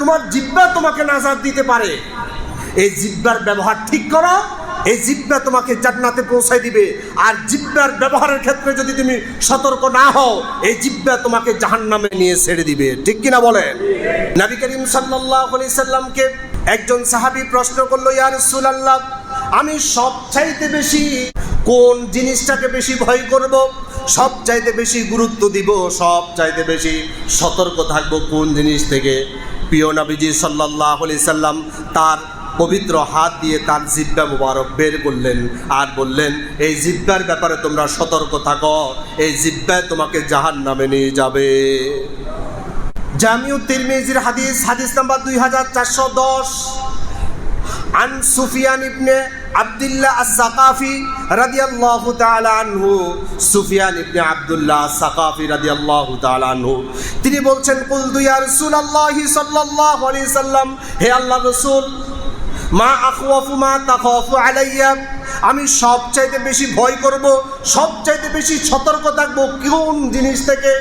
তোমার জিব্বা তোমাকে নাজাদ দিতে পারে। এই জিব্বার ব্যবহার ঠিক করো, এই জিব্বা তোমাকে জান্নাতে পৌঁছায় দিবে। আর জিব্বার ব্যবহারের ক্ষেত্রে যদি তুমি সতর্ক না হও, এই জিব্বা তোমাকে জাহান্নামে নিয়ে ছেড়ে দিবে। ঠিক কিনা বলেন নবী করিম আলাইহি সাল্লামকে একজন সাহাবী প্রশ্ন করল, ইয়া রাসূলুল্লাহ, আমি সবচাইতে বেশি কোন জিনিসটাকে বেশি ভয় করব? সব চাইতে বেশি গুরুত্ব দিব সব চাইতে বেশি সতর্ক থাকব কোন জিনিস থেকে। প্রিয় নবীজি সাল্লাহ আলি সাল্লাম তার পবিত্র হাত দিয়ে তার জিব্বা মুবারক বের করলেন আর বললেন, এই জিব্বার ব্যাপারে তোমরা সতর্ক থাকো, এই জিব্বায় তোমাকে জাহান নামে নিয়ে যাবে। জামিউ তিরমিজির হাদিস হাদিস নাম্বার দুই হাজার চারশো দশ। আন সুফিয়ান رضي الله تعالى عنه سفيان তালানহু عبد الله আবদুল্লাহ সাকাফি الله تعالى عنه তিনি বলছেন দু ইয়া রাসূলুল্লাহ সাল্লাল্লাহু আলি সাল্লাম, হে আল্লাহ রসুল, মা আখওয়াফু মা তাখওয়াফু আলাইয়া, আমি সবচাইতে বেশি ভয় করব, সবচাইতে বেশি সতর্ক থাকব কোন জিনিস থেকে?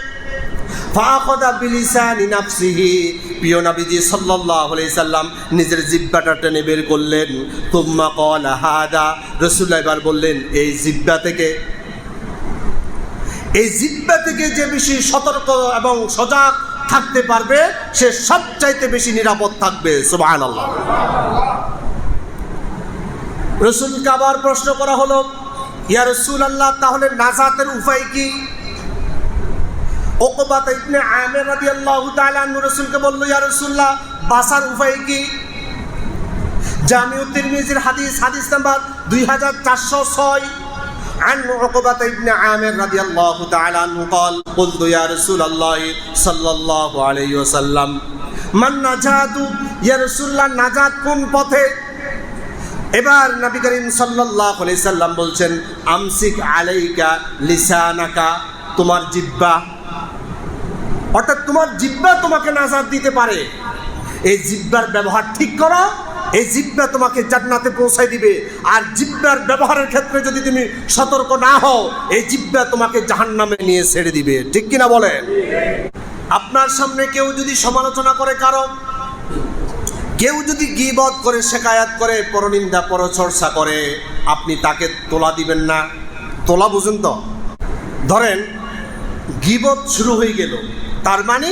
ফাখদা বিলিসানি নাফসিহি। প্রিয় নবীজি আলাইহি সাল্লাম নিজের জিব্বাটা টেনে বের করলেন। তুম্মা ক্বালা হাদা রাসূলুল্লাহ এবার বললেন, এই জিব্বা থেকে, এই জিব্বা থেকে যে বেশি সতর্ক এবং সজাগ থাকতে পারবে, সে সবচাইতে বেশি নিরাপদ থাকবে। সুবহানাল্লাহ। রসুলকে আবার প্রশ্ন করা হলো, ইয়া রসুল আল্লাহ তাহলে নাজাতের উপায় কি? ওকবাত ইবনে আমের রাদিয়াল্লাহু তাআলা আনহু রাসূলকে বলল ইয়া রাসূলুল্লাহ বাসার উপায় কি জামিউ তিরমিজির হাদিস হাদিস নাম্বার 2406 عن عقبة بن عامر رضي الله تعالى عنه قال قلت يا رسول الله صلى الله عليه وسلم من نجات يا رسول الله নাজাত কোন পথে এবার নবী করিম সাল্লাল্লাহু আলাইহি সাল্লাম বলছেন আমসিক আলাইকা লিসানাকা তোমার জিব্বা অর্থাৎ তোমার জিব্বা তোমাকে নাজাদ দিতে পারে। এই জিব্বার ব্যবহার ঠিক করো, এই জিব্বা তোমাকে জান্নাতে পৌঁছায় দিবে। আর জিব্বার ব্যবহারের ক্ষেত্রে যদি তুমি সতর্ক না হও, এই জিব্বা তোমাকে জাহান্নামে নিয়ে ছেড়ে দিবে। ঠিক কিনা বলেন আপনার সামনে কেউ যদি সমালোচনা করে কারও, কেউ যদি গিবদ করে, শেখায়াত করে, পরনিন্দা, পরচর্চা করে, আপনি তাকে তোলা দিবেন না। তোলা বুঝুন তো? ধরেন গিবদ শুরু হয়ে গেল। তার মানে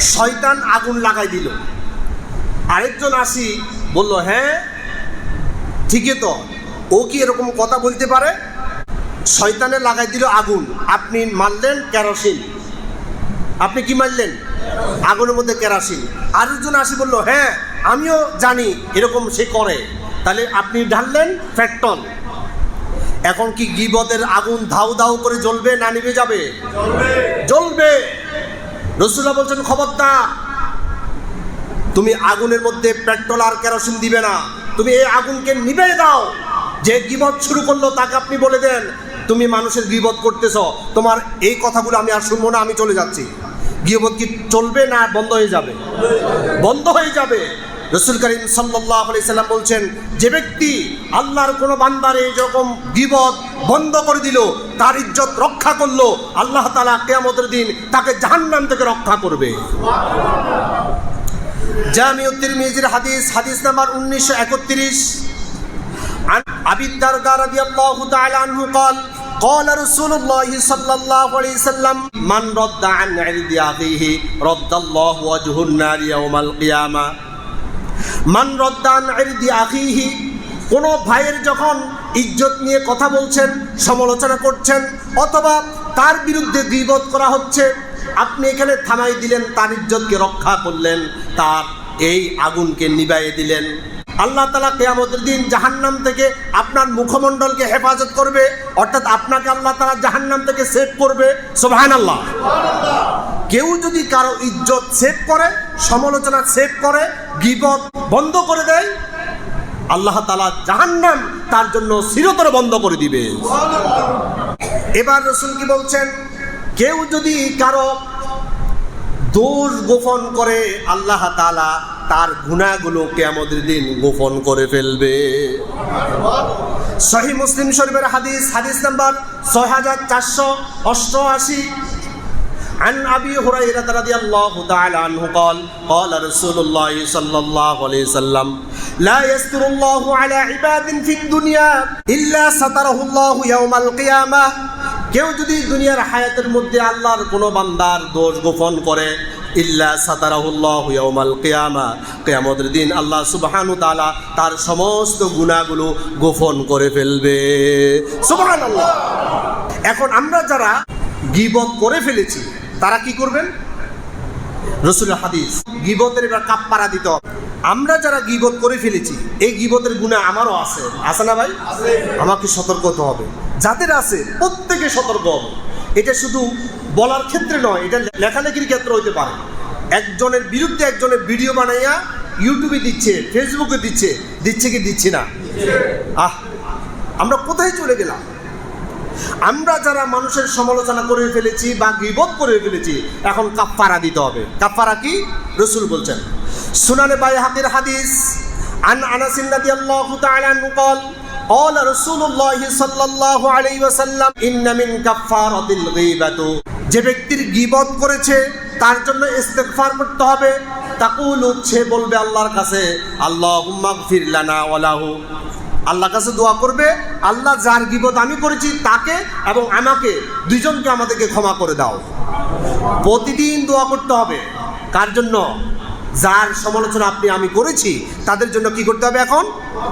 শয়তান আগুন লাগাই দিল। আরেকজন আসি বলল হ্যাঁ ঠিকই তো। ও কি এরকম কথা বলতে পারে? শয়তানে লাগাই দিল আগুন। আপনি মারলেন কেরোসিন। আপনি কি মারলেন? আগুনের মধ্যে কেরাসিন। আরেকজন আসি বলল হ্যাঁ আমিও জানি এরকম সে করে। তাহলে আপনি ঢাললেন ফ্যাক্টন এখন কি গিবতের আগুন ধাউ ধাউ করে জ্বলবে না নিভে যাবে? জ্বলবে। রসুল্লাহ বলছেন, খবরদার, তুমি আগুনের মধ্যে পেট্রোল আর কেরোসিন দিবে না। তুমি এই আগুনকে নিবে দাও। যে গিবত শুরু করল, তাকে আপনি বলে দেন, তুমি মানুষের গিবত করতেছ। তোমার এই কথাগুলো আমি আর শুনব না, আমি চলে যাচ্ছি। গিবত কি চলবে না বন্ধ হয়ে যাবে? বন্ধ হয়ে যাবে। রসুল করিম সাল্লাহ সাল্লাম বলছেন যে ব্যক্তি আল্লাহর কোনো বান্দারে যখন গিবত বন্ধ করে দিল তার ইজ্জত রক্ষা করলো আল্লাহ তালা কেয়ামতের দিন তাকে জাহান্নাম থেকে রক্ষা করবে জামিউ তিরমিজির হাদিস হাদিস নাম্বার উনিশশো একত্রিশ عن أبي الدرداء رضي الله تعالى عنه قال قال رسول الله صلى الله عليه وسلم من رد عن عرض أخيه رد الله وجه النار يوم القيامة মান রদ্দান কোন ভাইয়ের যখন ইজ্জত নিয়ে কথা বলছেন, সমালোচনা করছেন, অথবা তার বিরুদ্ধে বিবোধ করা হচ্ছে, আপনি এখানে থামাই দিলেন, তার ইজ্জতকে রক্ষা করলেন, তার এই আগুনকে নিবাইয়ে দিলেন। আল্লাহ তালা কেয়ামতের দিন জাহান্নাম থেকে আপনার মুখমণ্ডলকে হেফাজত করবে, অর্থাৎ আপনাকে আল্লাহ তালা জাহান্নাম থেকে সেভ করবে। সোভান আল্লাহ কেউ যদি কারও ইজ্জত সেভ করে, সমালোচনা সেভ করে, গিবত বন্ধ করে দেয়, আল্লাহ তালা জাহান্নাম তার জন্য চিরতরে বন্ধ করে দিবে। এবার রসুল কি বলছেন? কেউ যদি কারও দোষ গোপন করে, আল্লাহ তালা তার গুণাগুলোকে আমাদের দিন গোপন করে ফেলবে সহি মুসলিম শরীফের হাদিস হাদিস নাম্বার ছয় হাজার চারশো অষ্টআশি عن ابي هريره رضي الله تعالى عنه قال قال رسول الله صلى الله عليه وسلم لا يستر الله على عباد في الدنيا الا ستره الله يوم القيامه কেউ যদি দুনিয়ার হায়াতের মধ্যে আল্লাহর কোনো বান্দার দোষ গোপন করে ইল্লা সাতারাহুল্লাহ ইয়াউমাল কিয়ামা। কিয়ামতের দিন আল্লাহ সুবহানাহু তাআলা তার সমস্ত গুনাহগুলো গোপন করে ফেলবে। সুবহানাল্লাহ। এখন আমরা যারা গিবত করে ফেলেছি, তারা কি করবেন? রসুল হাদিস, গিবতের এবার কাপ্পারা দিতে আমরা যারা গিবত করে ফেলেছি, এই গিবতের গুণা আমারও আছে। আছে না ভাই? আমাকে সতর্ক হতে হবে। যাদের আছে, প্রত্যেকে সতর্ক হবে। এটা শুধু বলার ক্ষেত্রে নয়, এটা লেখালেখির ক্ষেত্রে হইতে পারে। একজনের বিরুদ্ধে একজনের ভিডিও বানাইয়া ইউটিউবে দিচ্ছে, ফেসবুকে দিচ্ছে দিচ্ছে কি দিচ্ছে না? আহ, আমরা কোথায় চলে গেলাম? আমরা যারা মানুষের সমালোচনা করে ফেলেছি বা গিবত করে ফেলেছি, এখন কাফারা দিতে হবে। কাফারা কি? রসুল বলছেন। সুনানে বাই হাতের হাদিস, আন আনাসিন রাদিয়াল্লাহু তাআলা আনহু قال قال رسول الله صلى الله عليه وسلم ان من كفارة الغيبة যে ব্যক্তির গিবত করেছে তার জন্য ইস্তেগফার করতে হবে তাকুল হচ্ছে বলবে আল্লাহর কাছে আল্লাহুম্মা গফির লানা ওয়ালাহু আল্লাহর কাছে দোয়া করবে আল্লাহ যার গিবত আমি করেছি তাকে এবং আমাকে দুইজনকে আমাদেরকে ক্ষমা করে দাও প্রতিদিন দোয়া করতে হবে কার জন্য যার সমালোচনা আপনি আমি করেছি তাদের জন্য কি করতে হবে এখন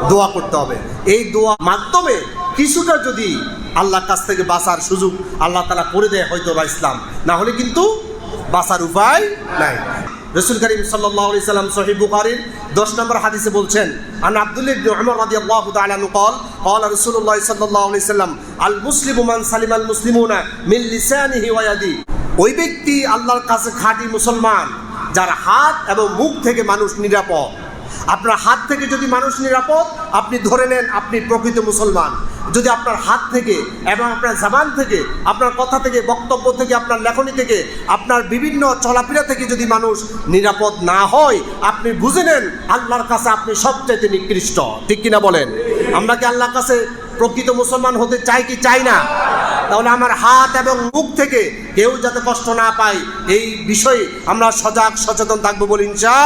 দোয়া করতে হবে এই দোয়া মাধ্যমে কিছুটা যদি আল্লাহর কাছ থেকে বাঁচার সুযোগ আল্লাহ তালা করে দেয় হয়তো বা ইসলাম না হলে কিন্তু বাঁচার উপায় নাই রসুল করিম সাল্লাল্লাহু আলাইহি সাল্লাম সহিহ বুখারীর 10 নম্বর হাদিসে বলছেন আন আব্দুল্লাহ ইবনে উমর রাদিয়াল্লাহু তাআলা আনহু قال قال رسول الله صلى الله عليه وسلم المسلم من سلم المسلمون من لسانه ويده ওই ব্যক্তি আল্লাহর কাছে খাঁটি মুসলমান যার হাত এবং মুখ থেকে মানুষ নিরাপদ। আপনার হাত থেকে যদি মানুষ নিরাপদ, আপনি ধরে নেন আপনি প্রকৃত মুসলমান। যদি আপনার হাত থেকে এবং আপনার জামান থেকে, আপনার কথা থেকে, বক্তব্য থেকে, আপনার লেখনী থেকে, আপনার বিভিন্ন চলাফেরা থেকে যদি মানুষ নিরাপদ না হয়, আপনি বুঝে নেন আল্লাহর কাছে আপনি সবচাইতে নিকৃষ্ট। ঠিক কিনা বলেন? আমরা কি আল্লাহর কাছে প্রকৃত মুসলমান হতে চাই কি চাই না? তাহলে আমার হাত এবং মুখ থেকে কেউ যাতে কষ্ট না পায়, এই বিষয়ে আমরা সজাগ সচেতন থাকব বলি ইনশা